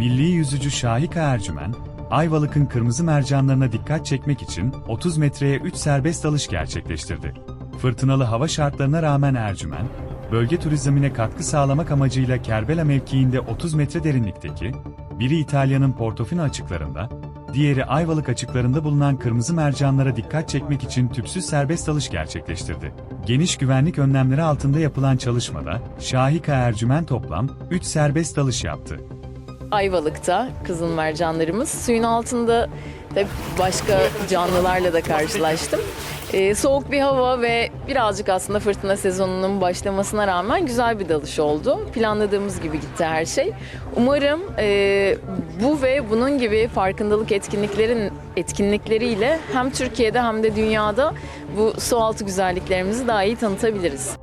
Milli yüzücü Şahika Ercümen, Ayvalık'ın kırmızı mercanlarına dikkat çekmek için 30 metreye 3 serbest dalış gerçekleştirdi. Fırtınalı hava şartlarına rağmen Ercümen, bölge turizmine katkı sağlamak amacıyla Kerbela mevkiinde 30 metre derinlikteki, biri İtalya'nın Portofino açıklarında, diğeri Ayvalık açıklarında bulunan kırmızı mercanlara dikkat çekmek için tüpsüz serbest dalış gerçekleştirdi. Geniş güvenlik önlemleri altında yapılan çalışmada, Şahika Ercümen toplam 3 serbest dalış yaptı. Ayvalık'ta kızıl mercanlarımız. Suyun altında tabii başka canlılarla da karşılaştım. Ee, soğuk bir hava ve birazcık aslında fırtına sezonunun başlamasına rağmen güzel bir dalış oldu. Planladığımız gibi gitti her şey. Umarım e, bu ve bunun gibi farkındalık etkinliklerin etkinlikleriyle hem Türkiye'de hem de dünyada bu su altı güzelliklerimizi daha iyi tanıtabiliriz.